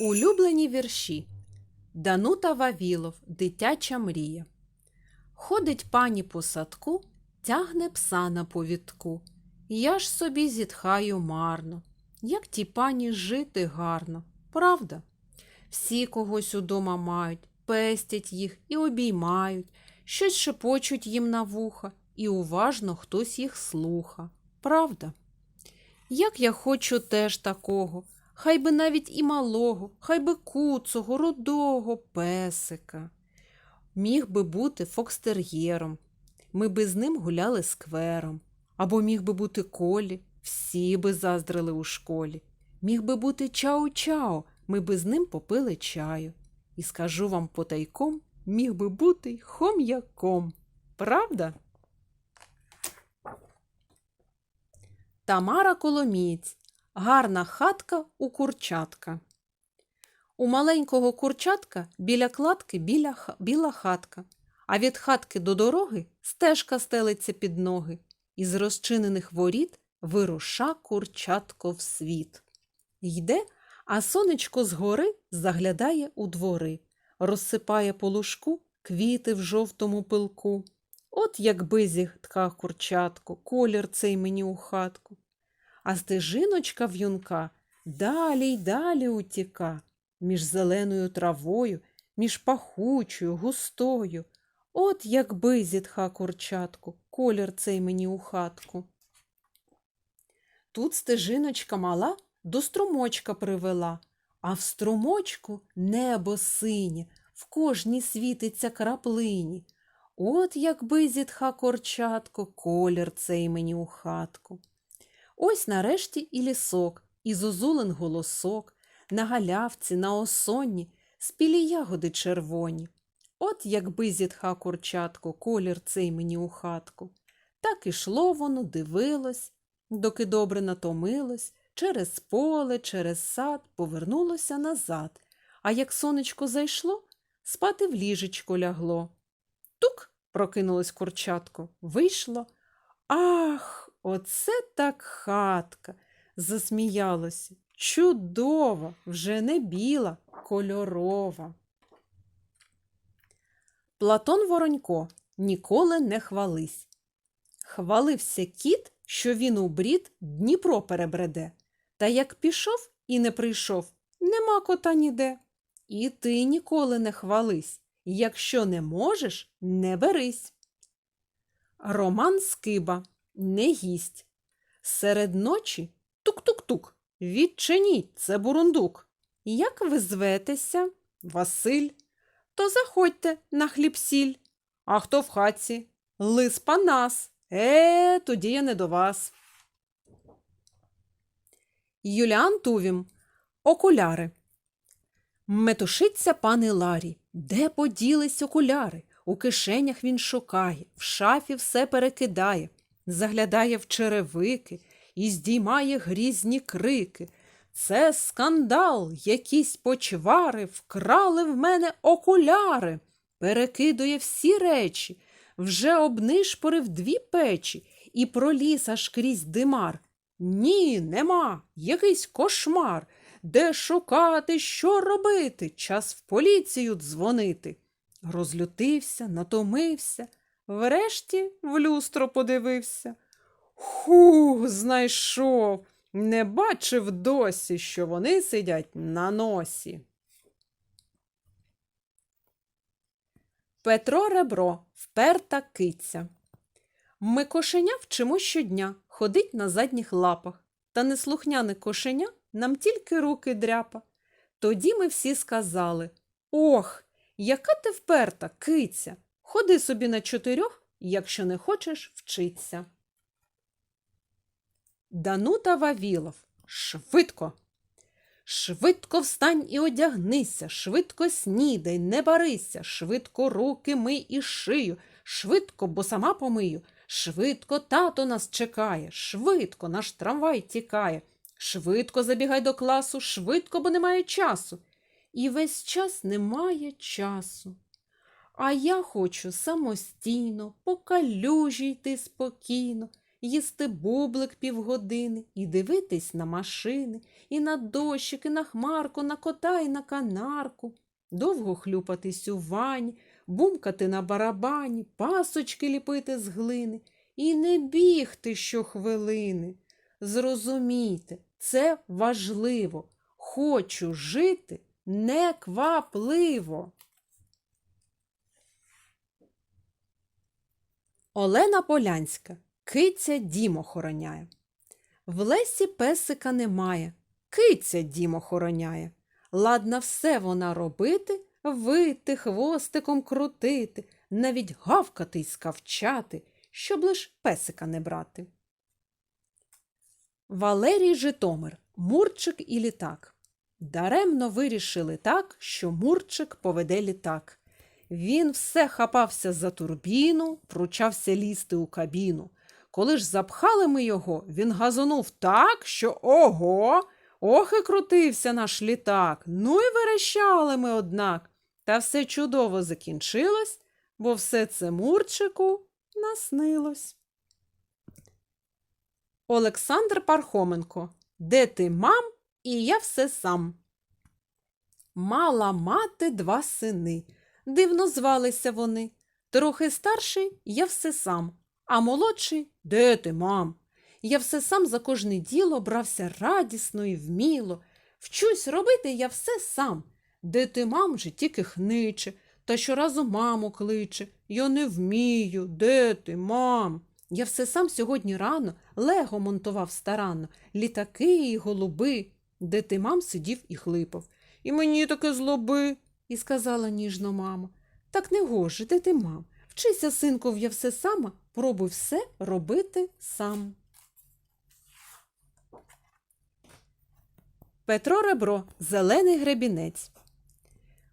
Улюблені вірші Данута Вавілов Дитяча мрія. Ходить пані по садку, тягне пса на повідку. Я ж собі зітхаю марно. Як ті пані жити гарно, правда? Всі когось удома мають, пестять їх і обіймають, щось шепочуть їм на вуха, і уважно хтось їх слуха. Правда? Як я хочу теж такого, хай би навіть і малого, хай би куцого, рудого песика. Міг би бути фокстер'єром, ми би з ним гуляли сквером, або міг би бути колі, всі би заздрили у школі. Міг би бути чао-чао, ми би з ним попили чаю. І скажу вам потайком, міг би бути хом'яком. Правда? Тамара Коломієць. Гарна хатка у курчатка. У маленького курчатка біля кладки біля, біла хатка, а від хатки до дороги стежка стелиться під ноги. Із розчинених воріт вируша курчатко в світ. Йде, а сонечко згори заглядає у двори, розсипає по лужку квіти в жовтому пилку. От якби зітка курчатко, колір цей мені у хатку. А стежиночка в'юнка далі й далі утіка, між зеленою травою, між пахучою, густою. От якби зітха курчатку, колір цей мені у хатку. Тут стежиночка мала до струмочка привела, а в струмочку небо синє, в кожній світиться краплині. От якби зітха курчатко, колір цей мені у хатку. Ось нарешті і лісок, і зозулин голосок, на галявці, на осонні, спілі ягоди червоні. От якби зітха курчатко, колір цей мені у хатку. Так ішло воно, дивилось, доки добре натомилось, через поле, через сад повернулося назад, а як сонечко зайшло, спати в ліжечко лягло. Тук прокинулось курчатко, вийшло. Ах, оце так хатка. засміялося. Чудова, вже не біла, кольорова. Платон Воронько ніколи не хвались. Хвалився кіт, що він у брід Дніпро перебреде. Та як пішов і не прийшов, нема кота ніде. І ти ніколи не хвались. Якщо не можеш, не берись. Роман Скиба не гість. Серед ночі тук-тук-тук. Відчиніть, це бурундук. Як ви зветеся? Василь. То заходьте на хліб-сіль. А хто в хатці? Лис Панас. Е, тоді я не до вас. Юліан Тувім. Окуляри. Метушиться пане Ларі. Де поділись окуляри? У кишенях він шукає, в шафі все перекидає, заглядає в черевики і здіймає грізні крики. Це скандал, якісь почвари вкрали в мене окуляри, перекидує всі речі, вже обнишпорив дві печі і проліз аж крізь димар. Ні, нема, якийсь кошмар. Де шукати, що робити? Час в поліцію дзвонити. Розлютився, натомився, врешті в люстро подивився. Ху, знайшов, не бачив досі, що вони сидять на носі. Петро Ребро вперта киця. Ми кошеня вчимо щодня, ходить на задніх лапах, та неслухняне кошеня нам тільки руки дряпа. Тоді ми всі сказали Ох, яка ти вперта, киця! Ходи собі на чотирьох, якщо не хочеш вчиться. Данута Вавілов. Швидко. Швидко встань і одягнися, швидко снідай, не барися, швидко руки мий і шию, швидко, бо сама помию, швидко тато нас чекає, швидко наш трамвай тікає, швидко забігай до класу, швидко, бо немає часу. І весь час немає часу. А я хочу самостійно, по калюжі йти спокійно, їсти бублик півгодини, і дивитись на машини, і на дощик, і на хмарку, на кота, і на канарку, довго хлюпатись у вані, бумкати на барабані, пасочки ліпити з глини, і не бігти щохвилини. Зрозумійте, це важливо. Хочу жити неквапливо. Олена Полянська. Киця дім охороняє. В лесі песика немає. Киця дім охороняє. Ладна все вона робити, вити, хвостиком крутити, навіть гавкати й скавчати, щоб лиш песика не брати. Валерій Житомир, Мурчик і літак. Даремно вирішили так, що Мурчик поведе літак. Він все хапався за турбіну, пручався лізти у кабіну. Коли ж запхали ми його, він газонув так, що ого, ох і крутився наш літак. Ну і верещали ми, однак. Та все чудово закінчилось, бо все це Мурчику наснилось. Олександр Пархоменко. Де ти, мам, і я все сам. Мала мати два сини. Дивно звалися вони. Трохи старший я все сам, а молодший де ти, мам? Я все сам за кожне діло брався радісно і вміло. Вчусь робити я все сам. Де ти, мам, же тільки хниче, та щоразу маму кличе. Я не вмію, де ти, мам? Я все сам сьогодні рано лего монтував старанно, літаки і голуби, де ти, мам, сидів і хлипав. І мені таке злоби, і сказала ніжно мама. Так не гоже, де ти, мам? Вчися, синку, я все сама, пробуй все робити сам. Петро Ребро, зелений гребінець.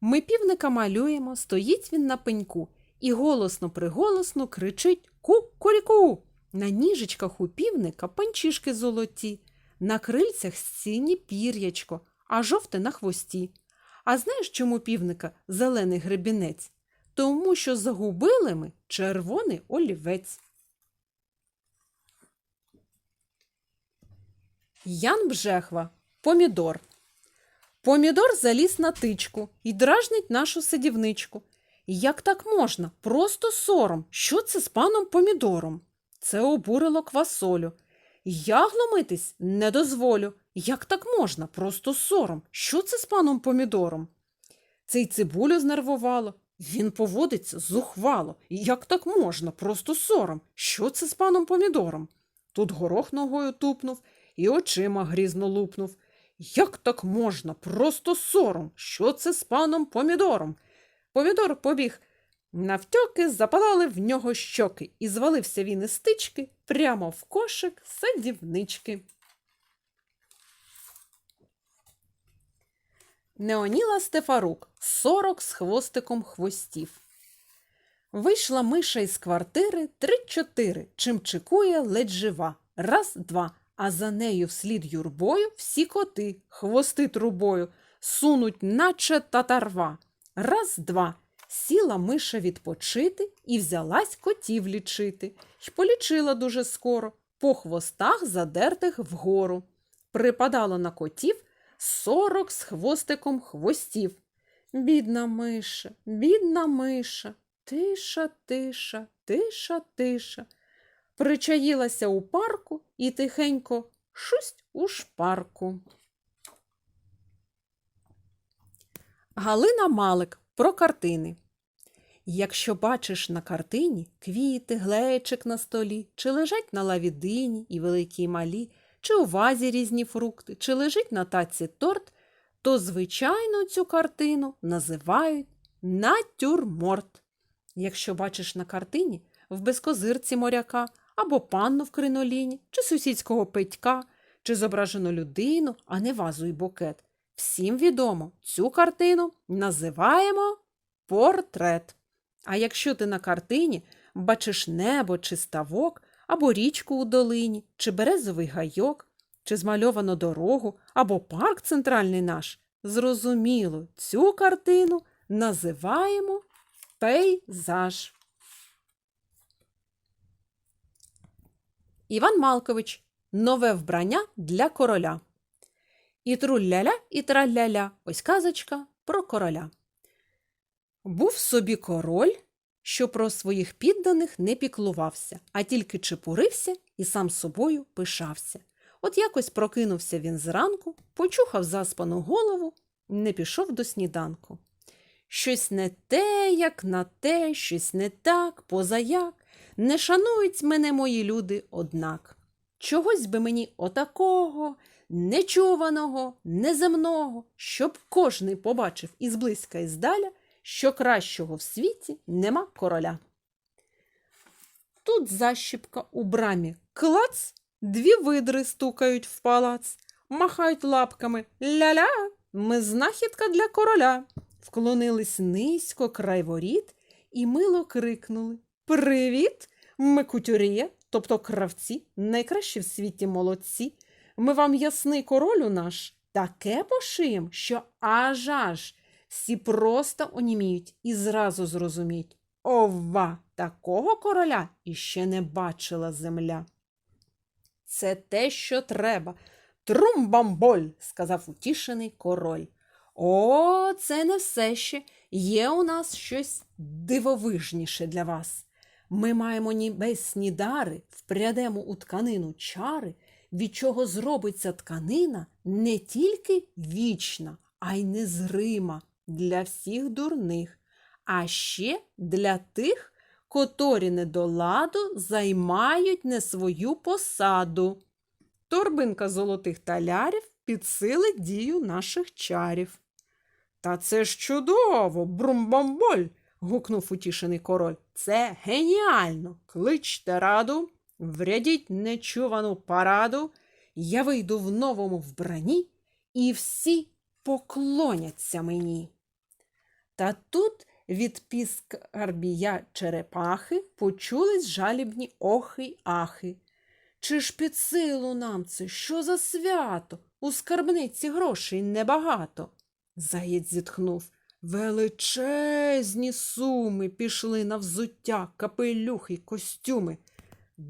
Ми півника малюємо, стоїть він на пеньку і голосно приголосно кричить ку-куріку. На ніжечках у півника панчішки золоті, на крильцях сіні пір'ячко, а жовте на хвості. А знаєш, чому півника зелений гребінець? Тому що загубили ми червоний олівець. Ян Бжехва. Помідор. Помідор заліз на тичку і дражнить нашу сидівничку. Як так можна? Просто сором. Що це з паном помідором? Це обурило квасолю. Я глумитись не дозволю. Як так можна? Просто сором. Що це з паном помідором? Це й цибулю знервувало. Він поводиться зухвало. Як так можна? Просто сором. Що це з паном помідором? Тут горох ногою тупнув і очима грізно лупнув. Як так можна? Просто сором. Що це з паном помідором? Помідор побіг. Навтьоки запалали в нього щоки, і звалився він із стички прямо в кошик садівнички. Неоніла Стефарук, сорок з хвостиком хвостів. Вийшла миша із квартири три-чотири, чим чекує ледь жива. Раз, два, а за нею вслід юрбою всі коти, хвости трубою, сунуть, наче татарва. Раз, два. Сіла миша відпочити і взялась котів лічити. Й полічила дуже скоро, по хвостах задертих вгору. Припадало на котів сорок з хвостиком хвостів. Бідна миша, бідна миша, тиша, тиша, тиша, тиша. Причаїлася у парку і тихенько шусть у шпарку. Галина Малик про картини. Якщо бачиш на картині квіти, глечик на столі, чи лежать на лаві дині і великі і малі, чи у вазі різні фрукти, чи лежить на таці торт, то, звичайно, цю картину називають натюрморт. Якщо бачиш на картині в безкозирці моряка або панну в криноліні, чи сусідського питька, чи зображену людину, а не вазу і букет, всім відомо, цю картину називаємо портрет. А якщо ти на картині бачиш небо чи ставок, або річку у долині, чи березовий гайок, чи змальовану дорогу, або парк центральний наш, зрозуміло, цю картину називаємо пейзаж. Іван Малкович. Нове вбрання для короля. І трулляля, і тралляля. Ось казочка про короля. Був собі король, що про своїх підданих не піклувався, а тільки чепурився і сам собою пишався. От якось прокинувся він зранку, почухав заспану голову, не пішов до сніданку. Щось не те, як на те, щось не так, позаяк. Не шанують мене мої люди, однак. Чогось би мені отакого, нечуваного, неземного, щоб кожний побачив ізблизька і здаля, що кращого в світі нема короля. Тут защіпка у брамі клац, дві видри стукають в палац, махають лапками ля-ля, ми знахідка для короля. Вклонились низько край воріт і мило крикнули Привіт! Ми кутюр'є, тобто кравці, найкращі в світі молодці. Ми вам ясний королю наш, таке пошиєм, що аж аж всі просто оніміють і зразу зрозуміють. Ова, такого короля іще не бачила земля. Це те, що треба. Трумбамболь, сказав утішений король. О, це не все ще. Є у нас щось дивовижніше для вас. Ми маємо небесні дари, впрядемо у тканину чари, від чого зробиться тканина не тільки вічна, а й незрима для всіх дурних, а ще для тих, котрі не до ладу займають не свою посаду. Торбинка золотих талярів підсилить дію наших чарів. Та це ж чудово, брумбамболь. гукнув утішений король. Це геніально. Кличте раду, врядіть нечувану параду. Я вийду в новому вбранні, і всі поклоняться мені. Та тут від піскарбія черепахи почулись жалібні охи й ахи. Чи ж під силу нам це? Що за свято? У скарбниці грошей небагато. Заєць зітхнув. Величезні суми пішли на взуття, капелюхи костюми.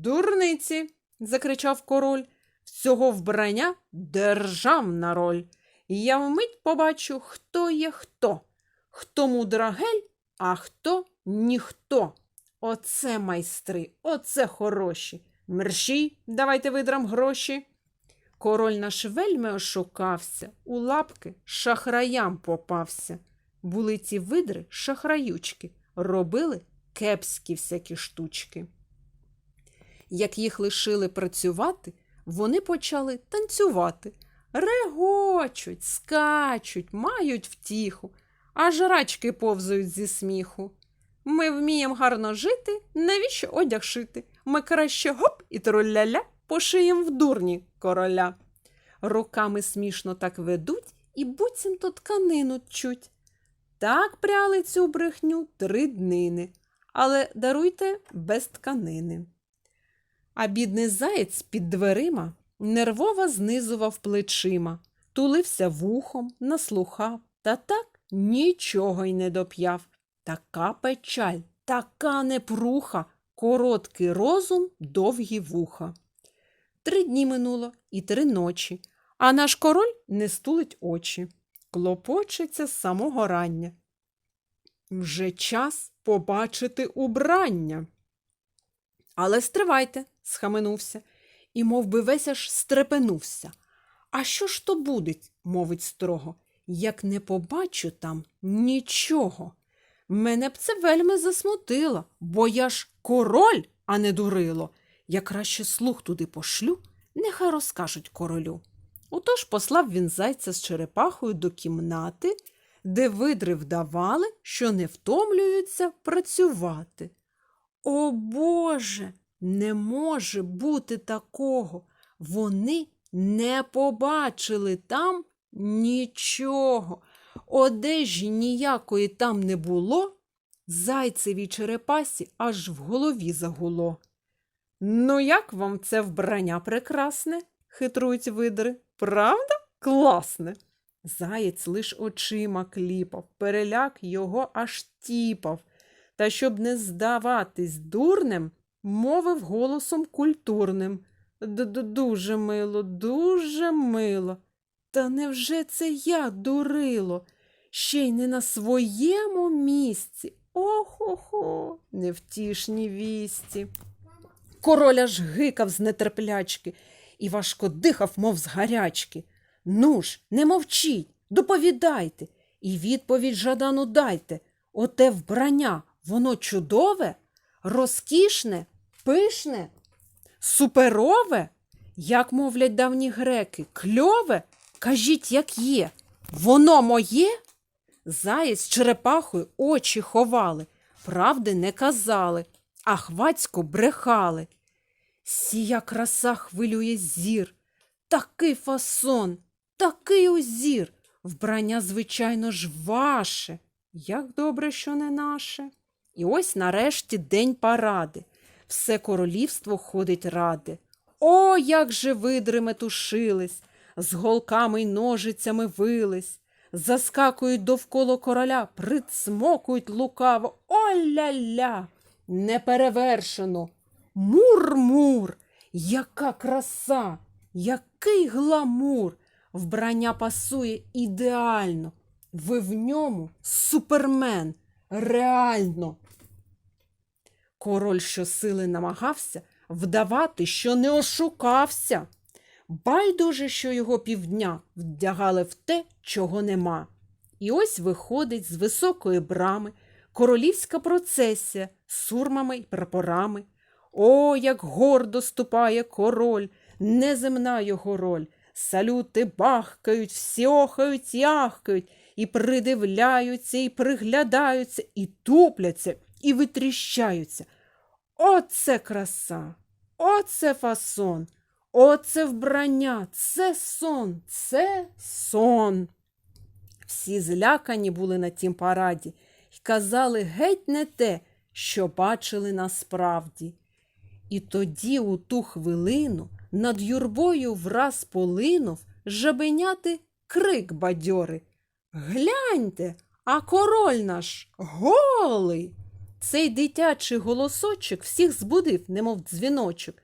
Дурниці, закричав король, всього вбрання державна роль. Я вмить побачу, хто є хто, хто мудрагель, а хто ніхто. Оце майстри, оце хороші. Мерщій, давайте видрам гроші. Король наш вельми ошукався, у лапки шахраям попався. Були ці видри шахраючки, робили кепські всякі штучки. Як їх лишили працювати, вони почали танцювати. Регочуть, скачуть, мають втіху, аж рачки повзають зі сміху. Ми вміємо гарно жити, навіщо одяг шити? Ми краще гоп і тролляля пошиєм в дурні короля. Руками смішно так ведуть і буцімто тканину чуть. Так пряли цю брехню три днини, але даруйте без тканини. А бідний заєць під дверима нервово знизував плечима, тулився вухом, наслухав, та так нічого й не доп'яв. Така печаль, така непруха, короткий розум, довгі вуха. Три дні минуло і три ночі, а наш король не стулить очі, клопочеться з самого рання. Вже час побачити убрання. Але стривайте, схаменувся, і мов би, весь аж стрепенувся. А що ж то буде, мовить строго, як не побачу там нічого. Мене б це вельми засмутило, бо я ж король, а не дурило. Я краще слух туди пошлю, нехай розкажуть королю. Отож послав він зайця з черепахою до кімнати, де видри вдавали, що не втомлюються працювати. О Боже, не може бути такого. Вони не побачили там нічого. Одежі ніякої там не було, зайцевій черепасі аж в голові загуло. Ну, як вам це вбрання прекрасне? хитрують видри. Правда? Класне. Заєць лиш очима кліпав, переляк його аж тіпав. Та щоб не здаватись дурним, мовив голосом культурним. Д-д- Дуже мило, дуже мило. Та невже це я, дурило, ще й не на своєму місці? Охо-хо, невтішні вісті. Король аж гикав з нетерплячки і важко дихав, мов з гарячки. Ну ж, не мовчіть, доповідайте, і відповідь жадану дайте. Оте вбрання, воно чудове, розкішне, пишне, суперове, як мовлять давні греки, кльове, кажіть, як є. Воно моє? Заєць черепахою очі ховали, правди не казали, а хвацько брехали. Сія краса хвилює зір, такий фасон, такий узір. Вбрання, звичайно ж, ваше. Як добре, що не наше. І ось нарешті день паради. Все королівство ходить ради. О, як же видри метушились, з голками й ножицями вились, заскакують довкола короля, прицмокують лукаво. О-ля-ля! Неперевершено. Мур-мур! Яка краса! Який гламур! Вбрання пасує ідеально. Ви в ньому супермен. Реально. Король щосили намагався вдавати, що не ошукався. Байдуже, що його півдня вдягали в те, чого нема. І ось виходить з високої брами королівська процесія з сурмами й прапорами. О, як гордо ступає король, неземна його роль. Салюти бахкають, всі охають, і і придивляються, і приглядаються, і тупляться, і витріщаються. Оце краса, оце фасон, оце вбрання, це сон, це сон. Всі злякані були на тім параді й казали геть не те, що бачили насправді. І тоді, у ту хвилину, над юрбою враз полинув жабеняти крик бадьорий. Гляньте, а король наш голий. Цей дитячий голосочок всіх збудив, немов дзвіночок.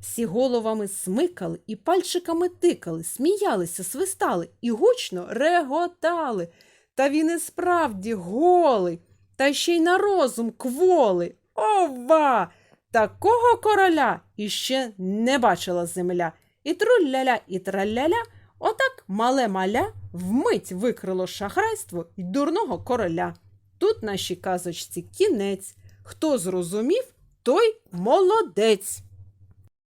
Всі головами смикали і пальчиками тикали, сміялися, свистали і гучно реготали. Та він і справді голий, та ще й на розум кволий. Ова! Такого короля іще не бачила земля. І трулляля, і тралляля, отак мале маля вмить викрило шахрайство й дурного короля. Тут нашій казочці кінець. Хто зрозумів, той молодець.